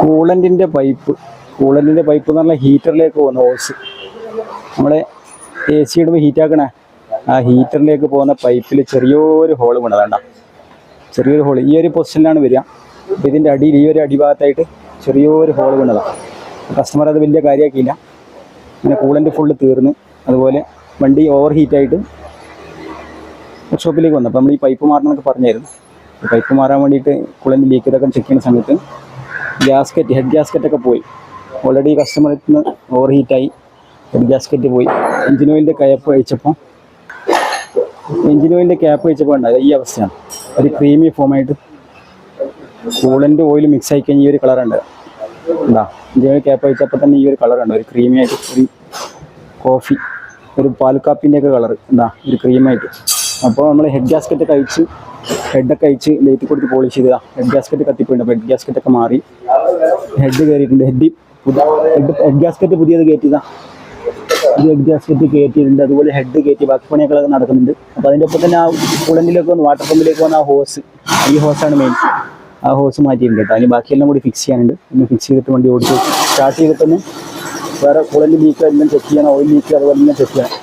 കൂളന്റിന്റെ pipe കൂളന്റിന്റെ pipe എന്ന് പറഞ്ഞാൽ ഹീറ്ററിലേക്ക് പോകുന്ന ഹോസ്. നമ്മൾ എ സി ഇടുമ്പോൾ ഹീറ്റാക്കണേ ആ ഹീറ്ററിലേക്ക് പോകുന്ന പൈപ്പിൽ ചെറിയൊരു ഹോൾ വീണതാണ്ട ചെറിയൊരു ഹോൾ ഈ ഒരു പൊസിഷനിലാണ് വരിക. അപ്പോൾ ഇതിന്റെ അടിയിൽ ഈ ഒരു അടിഭാഗത്തായിട്ട് ചെറിയൊരു ഹോൾ വീണതാണ് കസ്റ്റമർ അത് വലിയ കാര്യമാക്കിയില്ല അങ്ങനെ കൂളന്റ് ഫുള്ള് തീർന്ന് അതുപോലെ വണ്ടി ഓവർ ഹീറ്റായിട്ട് വർക്ക്ഷോപ്പിലേക്ക് വന്നു. അപ്പോൾ നമ്മൾ ഈ പൈപ്പ് മാറണമെന്നൊക്കെ പറഞ്ഞായിരുന്നു. പൈപ്പ് മാറാൻ വേണ്ടിയിട്ട് കുളന്റെ ലീക്ക് ഇതൊക്കെ ചെക്ക് ചെയ്യുന്ന സമയത്ത് ഗ്യാസ്കറ്റ് ഹെഡ് ഗ്യാസ്കറ്റൊക്കെ പോയി. ഓൾറെഡി കസ്റ്റമറിൽ നിന്ന് ഓവർ ഹീറ്റായി ഹെഡ് ഗ്യാസ്കറ്റ് പോയി. എഞ്ചിൻ ഓയിലിന്റെ ക്യാപ്പ് അഴിച്ചപ്പോൾ എഞ്ചിൻ ഓയിലിന്റെ ക്യാപ്പ് വെച്ചപ്പോൾ ഉണ്ടായത് ഈ അവസ്ഥയാണ്. ഒരു ക്രീമി ഫോമായിട്ട് കൂളന്റ് ഓയിൽ മിക്സ് ആയി കഴിഞ്ഞാൽ ഈ ഒരു കളറുണ്ട് എന്താ എഞ്ചിൻ ഓയിൽ ക്യാപ്പ് വെച്ചപ്പോൾ തന്നെ ഈ ഒരു കളറുണ്ട് ഒരു ക്രീമിയായിട്ട് ഒരു കോഫി ഒരു പാൽക്കാപ്പിന്റെയൊക്കെ കളർ എന്താ ഒരു ക്രീമായിട്ട് അപ്പോൾ നമ്മൾ ഹെഡ് ഗ്യാസ്കറ്റ് കഴിച്ച് ഹെഡൊക്കെ അയച്ച് ലൈറ്റ് കൊടുത്ത് പോളിഷ് ചെയ്തതാ. ഹെഡ് ഗ്യാസ്കറ്റ് കത്തിപ്പോയിട്ടുണ്ട് അപ്പോൾ ഹെഡ് ഗ്യാസ്കറ്റ് ഒക്കെ മാറി. ഹെഡ് കയറിയിട്ടുണ്ട് ഹെഡ് ഹെഡ് ഹെഡ് ഗ്യാസ്കറ്റ് പുതിയത് കയറ്റിയതാ ഒരു ഹെഡ് ഗ്യാസ്കറ്റ് കയറ്റിയിട്ടുണ്ട് അതുപോലെ ഹെഡ് കയറ്റി ബാക്കി പണിയൊക്കെ നടക്കുന്നുണ്ട്. അപ്പോൾ അതിന്റെ ഒപ്പം തന്നെ ആ കുളണ്ടിലേക്ക് വന്ന് വാട്ടർ പമ്പിലേക്ക് വന്ന ആ ഹോസ് ഈ ഹോസാണ് മെയിൻ ആ ഹോസ് മാറ്റിയിട്ടുണ്ട് കേട്ടോ. അതിന് ബാക്കിയെല്ലാം കൂടി ഫിക്സ് ചെയ്യാനുണ്ട്. ഒന്ന് ഫിക്സ് ചെയ്തിട്ട് വണ്ടി ഓടിച്ച് സ്റ്റാർട്ട് ചെയ്തിട്ടൊന്ന് വേറെ കൂളന്റ് ലീക്ക് എല്ലാം ചെക്ക് ചെയ്യണം. ഓയിൽ ലീക്ക് അതുപോലെ തന്നെ ചെക്ക് ചെയ്യണം.